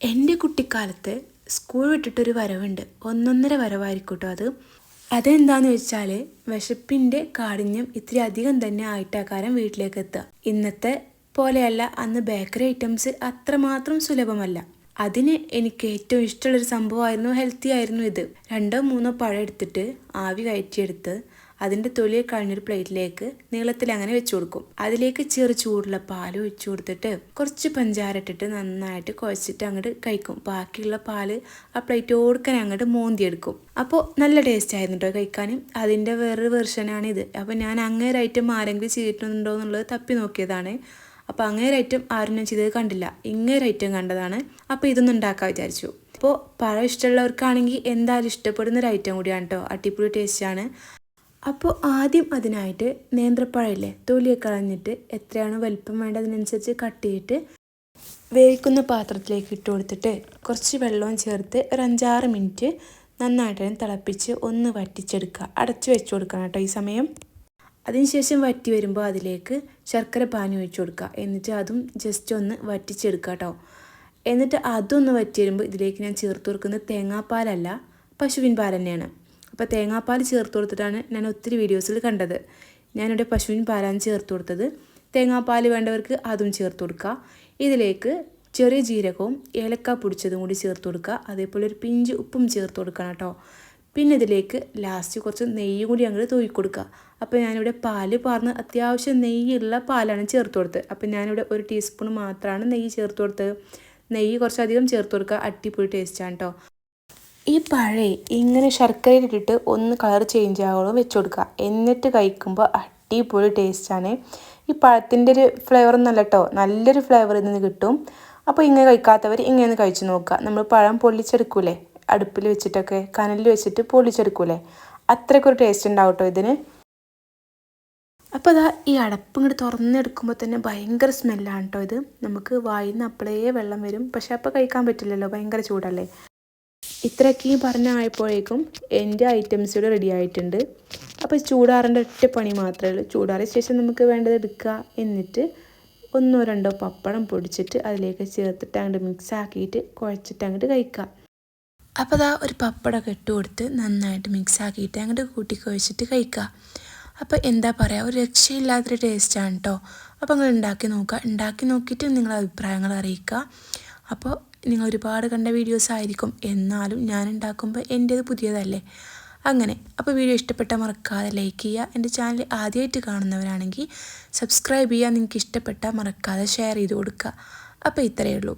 എന്റെ കുട്ടിക്കാലത്ത് സ്കൂൾ വിട്ടിട്ടൊരു വരവുണ്ട്. ഒന്നൊന്നര വരവായിരിക്കും കേട്ടോ അത്. അതെന്താന്ന് വെച്ചാൽ വിശപ്പിന്റെ കാഠിന്യം ഇത്തിരി അധികം തന്നെ ആയിട്ടാക്കാരം വീട്ടിലേക്ക് എത്തുക. ഇന്നത്തെ പോലെയല്ല അന്ന് ബേക്കറി ഐറ്റംസ് അത്രമാത്രം സുലഭമല്ല. അതിന് എനിക്ക് ഏറ്റവും ഇഷ്ടമുള്ളൊരു സംഭവമായിരുന്നു ഹെൽത്തി ആയിരുന്നു ഇത്. രണ്ടോ മൂന്നോ പഴം എടുത്തിട്ട് ആവി കയറ്റിയെടുത്ത് അതിന്റെ തൊലിയെ കഴിഞ്ഞൊരു പ്ലേറ്റിലേക്ക് നീളത്തിൽ അങ്ങനെ വെച്ചു കൊടുക്കും. അതിലേക്ക് ചെറു ചൂടുള്ള പാൽ ഒഴിച്ചു കൊടുത്തിട്ട് കുറച്ച് പഞ്ചാര ഇട്ടിട്ട് നന്നായിട്ട് കുഴച്ചിട്ട് അങ്ങോട്ട് കഴിക്കും. ബാക്കിയുള്ള പാൽ ആ പ്ലേറ്റ് ഓടുക്കാൻ അങ്ങോട്ട് മോന്തിയെടുക്കും. അപ്പോൾ നല്ല ടേസ്റ്റ് ആയിരുന്നു കേട്ടോ കഴിക്കാനും. അതിന്റെ വേറൊരു വെർഷനാണ് ഇത്. അപ്പോൾ ഞാൻ അങ്ങേരെ ഐറ്റം ആരെങ്കിലും ചെയ്തിട്ടുണ്ടോ എന്നുള്ളത് തപ്പി നോക്കിയതാണ്. അപ്പോൾ അങ്ങേരെ ഐറ്റം ആരും ഞാൻ ചെയ്തത് കണ്ടില്ല. ഇങ്ങേരെ ഐറ്റം കണ്ടതാണ്. അപ്പോൾ ഇതൊന്നും ഉണ്ടാക്കാൻ വിചാരിച്ചു. അപ്പോൾ പഴം ഇഷ്ടമുള്ളവർക്കാണെങ്കിൽ എന്തായാലും ഇഷ്ടപ്പെടുന്ന ഒരു ഐറ്റം കൂടിയാണ് കേട്ടോ അടിപൊളി ടേസ്റ്റാണ് അപ്പോൾ ആദ്യം അതിനായിട്ട് നേന്ത്രപ്പഴമില്ലേ തൊലിയൊക്കെ കളഞ്ഞിട്ട് എത്രയാണോ വലിപ്പം വേണ്ടതിനനുസരിച്ച് കട്ട് ചെയ്തിട്ട് വേവിക്കുന്ന പാത്രത്തിലേക്ക് ഇട്ട് കൊടുത്തിട്ട് കുറച്ച് വെള്ളവും ചേർത്ത് ഒരു അഞ്ചാറ് മിനിറ്റ് നന്നായിട്ട് തിളപ്പിച്ച് ഒന്ന് വറ്റിച്ചെടുക്കുക. അടച്ചു വെച്ച് കൊടുക്കണം കേട്ടോ ഈ സമയം. അതിനുശേഷം വറ്റി വരുമ്പോൾ അതിലേക്ക് ശർക്കര പാനി ഒഴിച്ചു കൊടുക്കുക. എന്നിട്ട് അതും ജസ്റ്റ് ഒന്ന് വറ്റിച്ചെടുക്കുക കേട്ടോ. എന്നിട്ട് അതൊന്ന് വറ്റി വരുമ്പോൾ ഇതിലേക്ക് ഞാൻ ചേർത്ത് കൊടുക്കുന്നത് തേങ്ങാപ്പാലല്ല പശുവിൻ പാൽ തന്നെയാണ്. അപ്പോൾ തേങ്ങാപ്പാൽ ചേർത്ത് കൊടുത്തിട്ടാണ് ഞാൻ ഒത്തിരി വീഡിയോസിൽ കണ്ടത്. ഞാനിവിടെ പശുവിൻ പാലാണ് ചേർത്ത് കൊടുത്തത്. തേങ്ങാപ്പാൽ വേണ്ടവർക്ക് അതും ചേർത്ത് കൊടുക്കുക ഇതിലേക്ക് ചെറിയ ജീരകവും ഏലക്ക പൊടിച്ചതും കൂടി ചേർത്ത് കൊടുക്കുക അതേപോലെ ഒരു പിഞ്ച് ഉപ്പും ചേർത്ത് കൊടുക്കണം കേട്ടോ. പിന്നെ ഇതിലേക്ക് ലാസ്റ്റ് കുറച്ച് നെയ്യ് കൂടി അങ്ങോട്ട് തൂക്കി കൊടുക്കുക അപ്പോൾ ഞാനിവിടെ പാൽ പാർന്ന് അത്യാവശ്യം നെയ്യുള്ള പാലാണ് ചേർത്ത് കൊടുത്തത്. അപ്പോൾ ഞാനിവിടെ ഒരു ടീസ്പൂൺ മാത്രമാണ് നെയ്യ് ചേർത്ത് കൊടുത്തത്. നെയ്യ് കുറച്ചധികം ചേർത്ത് കൊടുക്കുക അടിപൊളി ടേസ്റ്റാണ് കേട്ടോ ഈ പഴയ ഇങ്ങനെ ശർക്കരയിലിട്ടിട്ട് ഒന്ന് കളർ ചേഞ്ച് ആവോളം വെച്ച് കൊടുക്കുക എന്നിട്ട് കഴിക്കുമ്പോൾ അടിപൊളി ടേസ്റ്റാണ് ഈ പഴത്തിന്റെ ഒരു ഫ്ലേവർ എന്നല്ല കേട്ടോ നല്ലൊരു ഫ്ലേവർ ഇതിൽ നിന്ന് കിട്ടും. അപ്പോൾ ഇങ്ങനെ കഴിക്കാത്തവർ ഇങ്ങനെ ഒന്ന് കഴിച്ച് നോക്കുക നമ്മൾ പഴം പൊള്ളിച്ചെടുക്കൂലേ? അടുപ്പിൽ വെച്ചിട്ടൊക്കെ കനലിൽ വെച്ചിട്ട് പൊള്ളിച്ചെടുക്കൂലേ? അത്രയ്ക്കൊരു ടേസ്റ്റ് ഉണ്ടാവും കേട്ടോ ഇതിന്. അപ്പോൾ അതാ ഈ അടപ്പ് ഇങ്ങോട്ട് തുറന്നെടുക്കുമ്പോൾ തന്നെ ഭയങ്കര സ്മെല്ലാണ് കേട്ടോ ഇത്. നമുക്ക് വായിന്ന് അപ്പോഴേ വെള്ളം വരും. പക്ഷെ അപ്പോൾ കഴിക്കാൻ പറ്റില്ലല്ലോ. ഭയങ്കര ചൂടല്ലേ? ഇത്രയൊക്കെയും പറഞ്ഞായപ്പോഴേക്കും എന്റെ ഐറ്റംസ് ഇവിടെ റെഡി ആയിട്ടുണ്ട്. അപ്പോൾ ചൂടാറിന്റെ ഒറ്റ പണി മാത്രമേ ഉള്ളൂ. ചൂടാറിയ ശേഷം നമുക്ക് വേണ്ടത് എടുക്കുക എന്നിട്ട് ഒന്നോ രണ്ടോ പപ്പടം പൊടിച്ചിട്ട് അതിലേക്ക് ചേർത്തിട്ട് അങ്ങോട്ട് മിക്സ് ആക്കിയിട്ട് കുഴച്ചിട്ട് അങ്ങോട്ട് കഴിക്കുക. അപ്പോൾ അതാ ഒരു പപ്പടമൊക്കെ ഇട്ട് കൊടുത്ത് നന്നായിട്ട് മിക്സ് ആക്കിയിട്ട് അങ്ങോട്ട് കൂട്ടി കുഴച്ചിട്ട് കഴിക്കുക. അപ്പോൾ എന്താ പറയുക ഒരു രക്ഷയില്ലാത്തൊരു ടേസ്റ്റാണ് കേട്ടോ അപ്പോൾ നിങ്ങൾ ഉണ്ടാക്കി നോക്കുക. ഉണ്ടാക്കി നോക്കിയിട്ട് നിങ്ങളുടെ അഭിപ്രായങ്ങൾ അറിയിക്കുക. അപ്പോൾ നിങ്ങൾ ഒരുപാട് കണ്ട വീഡിയോസ് ആയിരിക്കും. എന്നാലും ഞാൻ ഉണ്ടാക്കുമ്പോൾ എന്റേത് പുതിയതല്ലേ? അങ്ങനെ. അപ്പോൾ വീഡിയോ ഇഷ്ടപ്പെട്ടാൽ മറക്കാതെ ലൈക്ക് ചെയ്യുക. എന്റെ ചാനൽ ആദ്യമായിട്ട് കാണുന്നവരാണെങ്കിൽ സബ്സ്ക്രൈബ് ചെയ്യുക. നിങ്ങൾക്ക് ഇഷ്ടപ്പെട്ടാൽ മറക്കാതെ ഷെയർ ചെയ്ത് കൊടുക്കുക. അപ്പോൾ ഇത്രയേ ഉള്ളൂ.